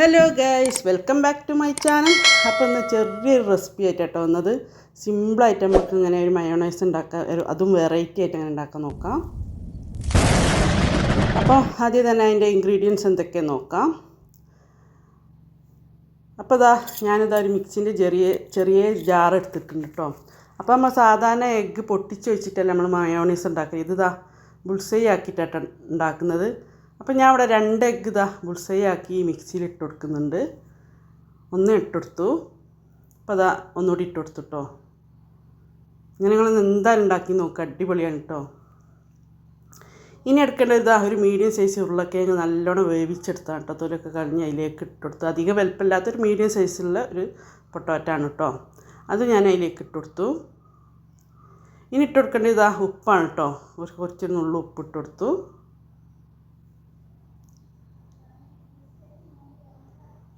Hello guys welcome back to my channel. അപ്പോൾ ഇന്ന് ചെറിയൊരു റെസിപ്പി ആയിട്ട് കേട്ടോ വന്നത് സിമ്പിളായിട്ട് നമുക്ക് ഇങ്ങനെ ഒരു മയോണൈസ് ഉണ്ടാക്കാം ഒരു- അതും വെറൈറ്റി ആയിട്ട് അങ്ങനെ ഉണ്ടാക്കാൻ നോക്കാം. അപ്പോൾ ആദ്യം തന്നെ അതിന്റെ ഇൻഗ്രീഡിയൻസ് എന്തൊക്കെയാണ് നോക്കാം. അപ്പോൾ ഇതാ ഞാനിതാ ഒരു മിക്സിന്റെ ചെറിയ ചെറിയ ജാർ എടുത്തിട്ടുണ്ട് കേട്ടോ അപ്പോൾ നമ്മൾ സാധാരണ എഗ്ഗ് പൊട്ടിച്ച് വെച്ചിട്ടല്ല നമ്മൾ മയോണൈസ് ഉണ്ടാക്കുക ഇത് ഇതാ ബുൾസൈ ആക്കിയിട്ടാണ് ഉണ്ടാക്കുന്നത്. അപ്പോൾ ഞാൻ ഇവിടെ രണ്ട് എഗ്ഗ് ഇതാ ബുൾസൈ ആക്കി ഈ മിക്സിയിൽ ഇട്ട് കൊടുക്കുന്നുണ്ട്. ഒന്ന് ഇട്ടെടുത്തു അപ്പോൾ അതാ ഒന്നുകൂടി ഇട്ട് കൊടുത്തു കേട്ടോ ഇങ്ങനെ നിങ്ങൾ എന്തായാലും ഉണ്ടാക്കി നോക്കുക അടിപൊളിയാണ് കേട്ടോ ഇനി എടുക്കേണ്ടത് ഇതാ ഒരു മീഡിയം സൈസ് ഉരുളക്കിഴങ്ങ് നല്ലോണം വേവിച്ചെടുത്താണ് കേട്ടോ തൊലൊക്കെ കളഞ്ഞ് അതിലേക്ക് ഇട്ടുകൊടുത്തു അധികം വലുപ്പമില്ലാത്തൊരു മീഡിയം സൈസിലുള്ള ഒരു പൊട്ടോറ്റാണ് കേട്ടോ അത് ഞാൻ അതിലേക്ക് ഇട്ട് കൊടുത്തു. ഇനി ഇട്ട് കൊടുക്കേണ്ടത് ഇതാ ഉപ്പാണ് കേട്ടോ ഒരു കുറച്ച് നുള്ളു ഉപ്പ് ഇട്ട് കൊടുത്തു.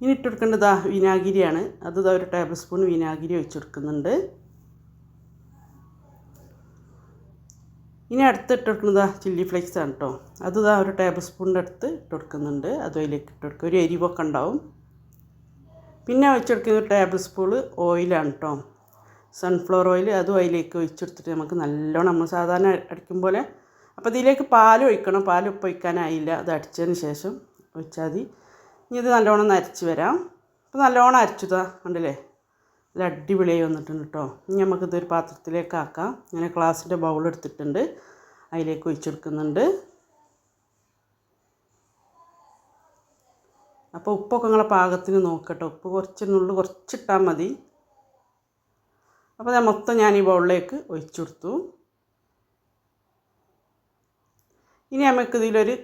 ഇനി ഇട്ട് കൊടുക്കേണ്ടത് വിനാഗിരിയാണ്. അത് ഒരു ടേബിൾ സ്പൂൺ വിനാഗിരി ഒഴിച്ച് കൊടുക്കുന്നുണ്ട് ഇനി അടുത്ത് ഇട്ട് കൊടുക്കുന്നത് ചില്ലി ഫ്ലേക്സ് ആണ് കേട്ടോ അത് ഇതാ ഒരു ടേബിൾ സ്പൂണിന്റെ അടുത്ത് ഇട്ട് കൊടുക്കുന്നുണ്ട് അതും അതിലേക്ക് ഒരു എരിവൊക്കെ ഉണ്ടാവും. പിന്നെ ഒഴിച്ചെടുക്കുന്ന ഒരു ടേബിൾ സ്പൂൺ ഓയിലാണ് കേട്ടോ സൺഫ്ലവർ ഓയിൽ അതും അതിലേക്ക് ഒഴിച്ചെടുത്തിട്ട് നമുക്ക് നല്ലോണം നമ്മൾ സാധാരണ അടിക്കും പോലെ. അപ്പോൾ ഇതിലേക്ക് പാൽ ഒഴിക്കണം. പാൽ ഉപ്പ് ഒഴിക്കാനായില്ല അത് അടിച്ചതിന് ശേഷം ഒഴിച്ചാൽ മതി. ഇനി ഇത് നല്ലോണം ഒന്ന് അരച്ച് വരാം. അപ്പോൾ നല്ലോണം അരച്ചുതാ കണ്ടില്ലേ? നല്ല അടിപൊളിയായി വന്നിട്ടുണ്ട് കേട്ടോ ഇനി നമുക്കിതൊരു പാത്രത്തിലേക്ക് ആക്കാം. ഇങ്ങനെ ഗ്ലാസിന്റെ ബൗൾ എടുത്തിട്ടുണ്ട്. അതിലേക്ക് ഒഴിച്ചെടുക്കുന്നുണ്ട് അപ്പോൾ ഉപ്പൊക്കെ നിങ്ങളെ പാകത്തിന് നോക്കട്ടോ ഉപ്പ് കുറച്ച് നുള്ളു കുറച്ചിട്ടാൽ മതി. അപ്പോൾ ഞാൻ മൊത്തം ഞാൻ ഈ ബൗളിലേക്ക് ഒഴിച്ചു കൊടുത്തു. ഇനി നമുക്ക് ഇതിലൊരു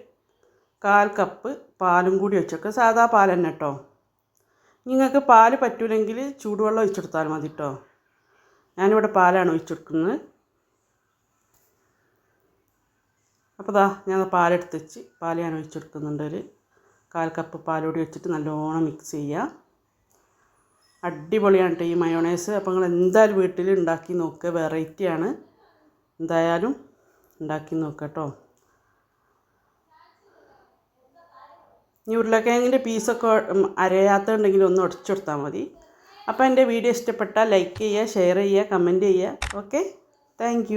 കാൽ കപ്പ് പാലും കൂടി വെച്ചേക്കുക സാധാ പാൽ തന്നെ കേട്ടോ നിങ്ങൾക്ക് പാൽ പറ്റൂലെങ്കിൽ ചൂടുവെള്ളം ഒഴിച്ചെടുത്താൽ മതി കേട്ടോ ഞാനിവിടെ പാലാണ് ഒഴിച്ചെടുക്കുന്നത്. അപ്പോൾ ദാ ഞാൻ പാലെടുത്ത് വെച്ച് പാൽ ഞാൻ ഒഴിച്ചെടുക്കുന്നുണ്ട് ഒരു കാൽ കപ്പ് പാലുകൂടി വെച്ചിട്ട് നല്ലോണം മിക്സ് ചെയ്യുക അടിപൊളിയാണ് ഈ മയോണൈസ് അപ്പോൾ നിങ്ങൾ എന്തായാലും വീട്ടിൽ ഉണ്ടാക്കി നോക്കുക. വെറൈറ്റിയാണ് എന്തായാലും ഉണ്ടാക്കി നോക്കുക കേട്ടോ ഇനി ഉരുളക്കിഴങ്ങിന്റെ പീസൊക്കെ അരയാത്തുണ്ടെങ്കിൽ ഒന്ന് ഉടച്ചു കൊടുത്താൽ മതി. അപ്പോൾ എന്റെ വീഡിയോ ഇഷ്ടപ്പെട്ടാൽ ലൈക്ക് ചെയ്യുക ഷെയർ ചെയ്യുക കമന്റ് ചെയ്യുക. ഓക്കെ? താങ്ക്